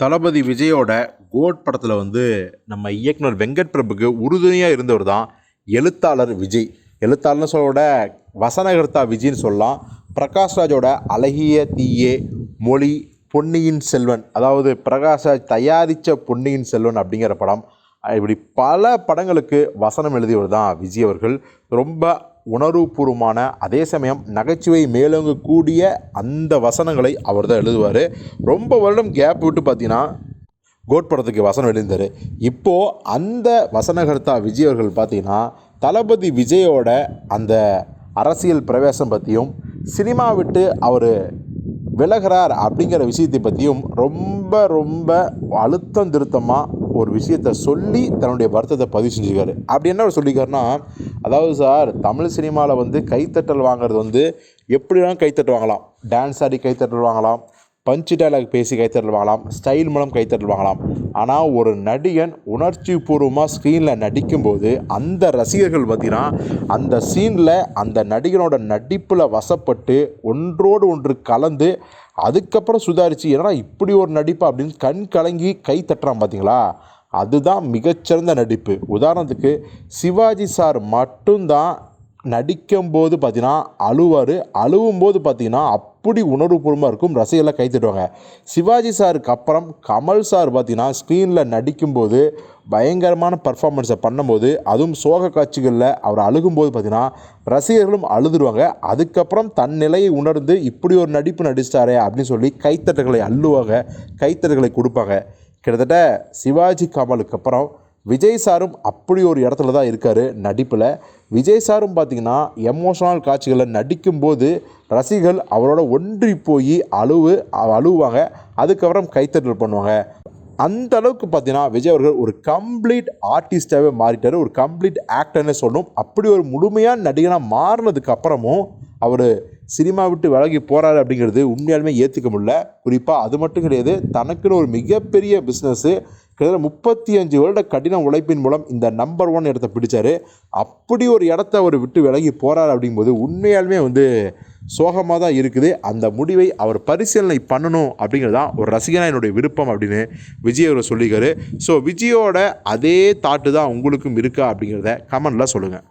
தளபதி விஜயோட கோட் படத்தில் வந்து நம்ம இயக்குனர் வெங்கட் பிரபுக்கு உறுதுணையாக இருந்தவர் தான் எழுத்தாளர் விஜய். எழுத்தாளர்னு சொல்லோட வசனகர்த்தா விஜய்னு சொல்லலாம். பிரகாஷ்ராஜோட அழகிய தீயே மொழி பொன்னியின் செல்வன். அதாவது பிரகாஷ்ராஜ் தயாரித்த பொன்னியின் செல்வன் அப்படிங்கிற படம். இப்படி பல படங்களுக்கு வசனம் எழுதியவர் தான் விஜய் அவர்கள். ரொம்ப உணர்வுபூர்வமான அதே சமயம் நகைச்சுவை மேலோங்கக்கூடிய அந்த வசனங்களை அவர் தான் எழுதுவார். ரொம்ப வருடம் கேப் விட்டு பார்த்தீங்கன்னா கோட் படத்துக்கு வசனம் எழுந்தார். இப்போது அந்த வசனகர்த்தா விஜய் அவர்கள் பார்த்தீங்கன்னா தளபதி விஜயோட அந்த அரசியல் பிரவேசம் பற்றியும் சினிமா விட்டு அவர் விலகிறார் அப்படிங்கிற விஷயத்தை பற்றியும் ரொம்ப ரொம்ப அழுத்தம் திருத்தமாக ஒரு விஷயத்த சொல்லி தன்னுடைய வருத்தத்தை பதிவு செஞ்சுருக்காரு. அப்படி என்ன அவர் சொல்லியிருக்காருன்னா அதாவது சார் தமிழ் சினிமாவில் வந்து கைத்தட்டல் வாங்குறது வந்து எப்படி வேணாலும் வாங்கலாம். டான்ஸ் ஆடி கைத்தட்டல் வாங்கலாம். பஞ்சு டைலாக் பேசி கைத்தட்டல் வாங்கலாம் ஸ்டைல் மூலம் கைத்தட்டல் வாங்கலாம் ஆனால் ஒரு நடிகன் உணர்ச்சி பூர்வமாக ஸ்க்ரீனில் நடிக்கும்போது அந்த ரசிகர்கள் பார்த்தீங்கன்னா அந்த சீனில் அந்த நடிகனோட நடிப்பில் வசப்பட்டு ஒன்றோடு ஒன்று கலந்து அதுக்கப்புறம் சுதாரித்து ஏன்னா இப்படி ஒரு நடிப்பு அப்படின்னு கண் கலங்கி கை தட்டுறான் பார்த்தீங்களா அதுதான் மிகச்சிறந்த நடிப்பு. உதாரணத்துக்கு சிவாஜி சார் மட்டும்தான் நடிக்கும்போது பார்த்தீங்கன்னா அழுவார். அழுவும்போது பார்த்தீங்கன்னா அப்படி உணர்வுபூர்வமாக இருக்கும். ரசிகர்லாம் கைத்திடுவாங்க சிவாஜி சாருக்கு அப்புறம் கமல் சார் பார்த்தீங்கன்னா ஸ்க்ரீனில் நடிக்கும்போது பயங்கரமான பர்ஃபார்மன்ஸை பண்ணும்போது அதுவும் சோக காட்சிகளில் அவர் அழுகும்போது பார்த்திங்கன்னா ரசிகர்களும் அழுதுடுவாங்க அதுக்கப்புறம் தன் நிலையை உணர்ந்து இப்படி ஒரு நடிப்பு நடிச்சிட்டாரே அப்படின்னு சொல்லி கைத்தட்டல்களை அள்ளுவாங்க. கைத்தட்டல்களை கொடுப்பாங்க. கிட்டத்தட்ட சிவாஜி கமலுக்கு அப்புறம் விஜய் சாரும் அப்படி ஒரு இடத்துல தான் இருக்கார் நடிப்பில். விஜய் சாரும் பார்த்தீங்கன்னா எமோஷனல் காட்சிகளில் நடிக்கும்போது ரசிகர்கள் அவரோட ஒன்றி போய் அழுவு அழுவாங்க. அதுக்கப்புறம் கைத்தட்டல் பண்ணுவாங்க. அந்த அளவுக்கு பார்த்தீங்கன்னா விஜய் அவர்கள் ஒரு கம்ப்ளீட் ஆர்டிஸ்டாகவே மாறிட்டார். ஒரு கம்ப்ளீட் ஆக்டர்னே சொல்லணும். அப்படி ஒரு முழுமையான நடிகனாக மாறினதுக்கு அப்புறமும் அவர் சினிமா விட்டு விலகி போகிறாரு அப்படிங்கிறது உண்மையாலுமே ஏற்றுக்க முடியல. குறிப்பாக அது மட்டும் கிடையாது தனக்குன்னு ஒரு மிகப்பெரிய பிஸ்னஸ்ஸு கிட்டத்தட்ட முப்பத்தி அஞ்சு வருட கடின உழைப்பின் மூலம் இந்த நம்பர் ஒன் இடத்த பிடிச்சார். அப்படி ஒரு இடத்த அவர் விட்டு விலகி போகிறார் அப்படிங்கும்போது உண்மையாலுமே வந்து சோகமாக தான் இருக்குது. அந்த முடிவை அவர் பரிசீலனை பண்ணணும் அப்படிங்கிறது தான் ஒரு ரசிகனாக என்னுடைய விருப்பம் அப்படின்னு விஜய் அவர் சொல்லிக்காரு ஸோ விஜயோட அதே தாட்டு தான் உங்களுக்கும் இருக்கா அப்படிங்கிறத கமெண்டில் சொல்லுங்கள்